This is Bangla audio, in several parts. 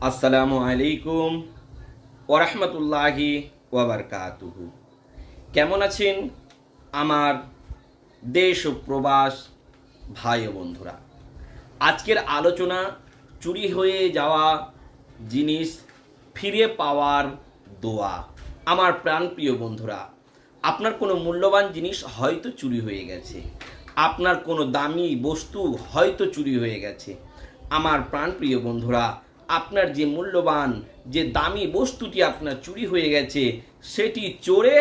আসসালামু আলাইকুম ওরহমতুল্লাহি ওয়াবারকাতুহু কেমন আছেন আমার দেশ ও প্রবাস ভাই ও বন্ধুরা? আজকের আলোচনা চুরি হয়ে যাওয়া জিনিস ফিরে পাওয়ার দোয়া। আমার প্রাণ প্রিয় বন্ধুরা, আপনার কোনো মূল্যবান জিনিস হয়তো চুরি হয়ে গেছে। আপনার কোনো দামি বস্তু হয়তো চুরি হয়ে গেছে। আমার প্রাণপ্রিয় বন্ধুরা, আপনার যে মূল্যবান, যে দামি বস্তুটি আপনার চুরি হয়ে গেছে, সেটি চোরে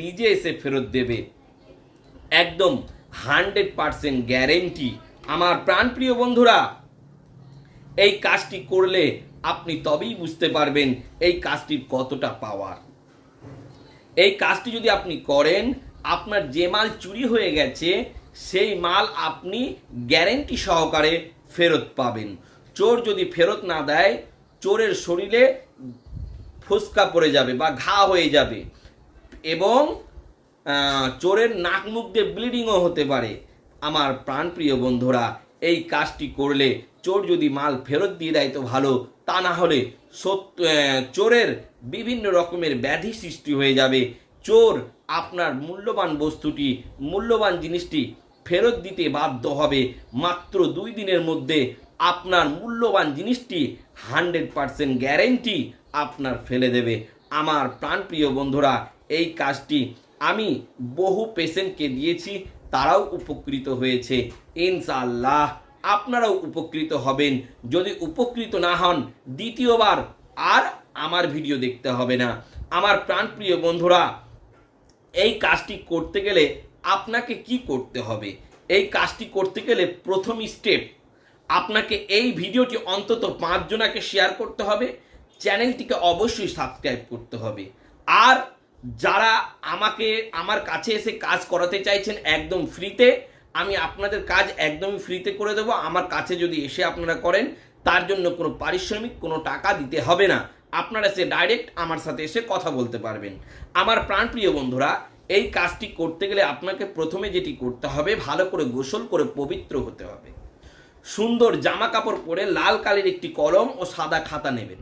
নিজে এসে ফেরত দেবে। একদম হান্ড্রেড পারসেন্ট গ্যারেন্টি। আমার প্রাণপ্রিয় বন্ধুরা, এই কাজটি করলে আপনি তবেই বুঝতে পারবেন এই কাজটির কতটা পাওয়ার এই কাজটি যদি আপনি করেন, আপনার যে মাল চুরি হয়ে গেছে, সেই মাল আপনি গ্যারেন্টি সহকারে ফেরত পাবেন। চোর যদি ফেরত না দেয়, চোরের শরীরে ফুসকা পড়ে যাবে বা ঘা হয়ে যাবে এবং চোরের নাক মুখ দিয়ে ব্লিডিংও হতে পারে। আমার প্রাণপ্রিয় বন্ধুরা এই কাজটি করলে চোর যদি মাল ফেরত দিয়ে দেয় তো ভালো। তা না হলে সত্য চোরের বিভিন্ন রকমের ব্যাধি সৃষ্টি হয়ে যাবে। চোর আপনার মূল্যবান বস্তুটি, মূল্যবান জিনিসটি ফেরত দিতে বাধ্য হবে। মাত্র দুই দিনের মধ্যে আপনার মূল্যবান জিনিসটি হান্ড্রেড পারসেন্ট গ্যারেন্টি আপনার ফেলে দেবে। আমার প্রাণপ্রিয় বন্ধুরা, এই কাজটি আমি বহু পেশেন্টকে দিয়েছি। তারাও উপকৃত হয়েছে। ইনশাআল্লাহ আপনারাও উপকৃত হবেন। যদি উপকৃত না হন, দ্বিতীয়বার আর আমার ভিডিও দেখতে হবে না। আমার প্রাণপ্রিয় বন্ধুরা, এই কাজটি করতে গেলে আপনাকে কি করতে হবে? এই কাজটি করতে গেলে প্রথম স্টেপ, আপনাকে এই ভিডিওটি অন্তত পাঁচজনাকে শেয়ার করতে হবে। চ্যানেলটিকে অবশ্যই সাবস্ক্রাইব করতে হবে। আর যারা আমাকে আমার কাছে এসে কাজ করাতে চাইছেন একদম ফ্রিতে, আমি আপনাদের কাজ একদমই ফ্রিতে করে দেবো। আমার কাছে যদি এসে আপনারা করেন, তার জন্য কোনো পারিশ্রমিক, কোনো টাকা দিতে হবে না। আপনারা সে ডাইরেক্ট আমার সাথে এসে কথা বলতে পারবেন। আমার প্রাণপ্রিয় বন্ধুরা, এই কাজটি করতে গেলে আপনাকে প্রথমে যেটি করতে হবে, ভালো করে গোসল করে পবিত্র হতে হবে। সুন্দর জামা কাপড় পরে লাল কালির একটি কলম ও সাদা খাতা নেবেন।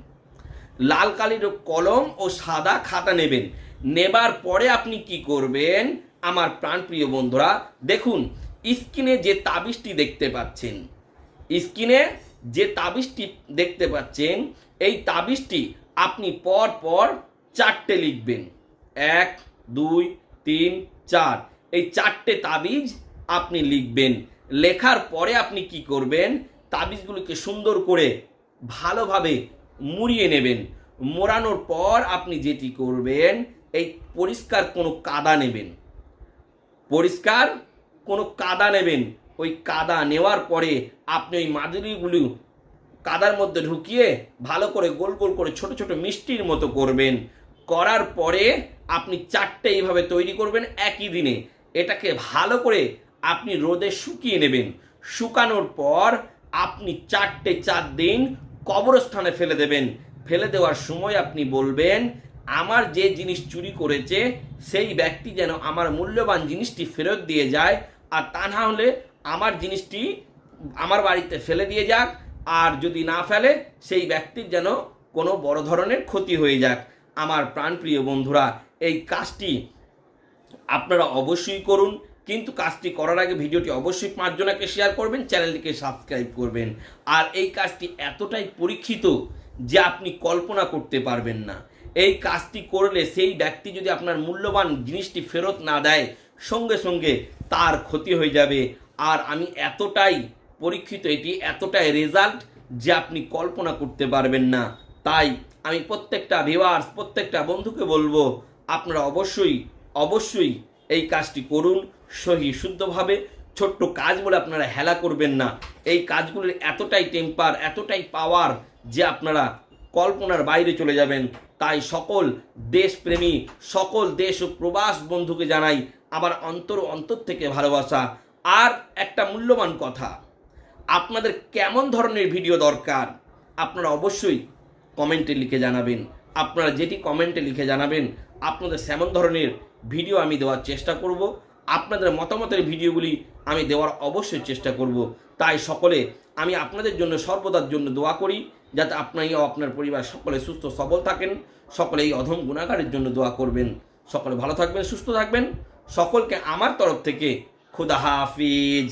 লাল কালির কলম ও সাদা খাতা নেবেন। নেবার পরে আপনি কি করবেন? আমার প্রাণপ্রিয় বন্ধুরা, দেখুন, স্ক্রিনে যে তাবিজটি দেখতে পাচ্ছেন, স্ক্রিনে যে তাবিজটি দেখতে পাচ্ছেন, এই তাবিজটি আপনি পর পর চারটে লিখবেন। এক, দুই, তিন, চার। এই চারটে তাবিজ আপনি লিখবেন। লেখার পরে আপনি কি করবেন? তাবিজগুলোকে সুন্দর করে ভালোভাবে মুড়িয়ে নেবেন। মোড়ানোর পর আপনি যেটি করবেন এই পরিষ্কার কোনো কাদা নেবেন। পরিষ্কার কোনো কাদা নেবেন। ওই কাদা নেওয়ার পরে আপনি ওই মাদুরিগুলো কাদার মধ্যে ঢুকিয়ে ভালো করে গোল গোল করে ছোট ছোট মিষ্টির মতো করবেন। করার পরে আপনি চারটে এইভাবে তৈরি করবেন একই দিনে। এটাকে ভালো করে আপনি রোদে শুকিয়ে নেবেন। শুকানোর পর আপনি চারটে চার দিন কবরস্থানে ফেলে দেবেন। ফেলে দেওয়ার সময় আপনি বলবেন আমার যে জিনিস চুরি করেছে, সেই ব্যক্তি যেন আমার মূল্যবান জিনিসটি ফেরত দিয়ে যায়, আর তা না হলে আমার জিনিসটি আমার বাড়িতে ফেলে দিয়ে যাক, আর যদি না ফেলে, সেই ব্যক্তির যেন কোনো বড় ধরনের ক্ষতি হয়ে যাক। আমার প্রাণপ্রিয় বন্ধুরা, এই কাজটি আপনারা অবশ্যই করুন, কিন্তু কাজটি করার আগে ভিডিওটি অবশ্যই পাঁচজনাকে শেয়ার করবেন, চ্যানেলটিকে সাবস্ক্রাইব করবেন। আর এই কাজটি এতটাই পরীক্ষিত যে আপনি কল্পনা করতে পারবেন না। এই কাজটি করলে সেই ব্যক্তি যদি আপনার মূল্যবান জিনিসটি ফেরত না দেয়, সঙ্গে সঙ্গে তার ক্ষতি হয়ে যাবে। আর আমি এতটাই পরীক্ষিত, এটি এতটাই রেজাল্ট যে আপনি কল্পনা করতে পারবেন না। তাই আমি প্রত্যেকটা ভিওয়ার্স প্রত্যেকটা বন্ধুকে বলব, আপনারা অবশ্যই অবশ্যই এই কাজটি করুন সহি শুদ্ধভাবে। ছোট্ট কাজ বলে আপনারা হেলা করবেন না। এই কাজগুলির এতটাই টেম্পার এতটাই পাওয়ার যে আপনারা কল্পনার বাইরে চলে যাবেন। তাই সকল দেশপ্রেমী, সকল দেশ ও প্রবাস বন্ধুকে জানাই আমার অন্তর অন্তর থেকে ভালোবাসা। আর একটা মূল্যবান কথা, আপনাদের কেমন ধরনের ভিডিও দরকার আপনারা অবশ্যই কমেন্টে লিখে জানাবেন। আপনারা যেটি কমেন্টে লিখে জানাবেন, আপনাদের সেমন ধরনের ভিডিও আমি দেওয়ার চেষ্টা করব। আপনাদের মতামতের ভিডিওগুলি আমি দেওয়ার অবশ্যই চেষ্টা করব। তাই সকলে, আমি আপনাদের জন্য সর্বদার জন্য দোয়া করি। যাতে আপনি ও আপনার পরিবার সকলে সুস্থ সবল থাকেন সকলে এই অধম গুণাগারের জন্য দোয়া করবেন। সকলে ভালো থাকবেন, সুস্থ থাকবেন। সকলকে আমার তরফ থেকে খুদা হাফিজ।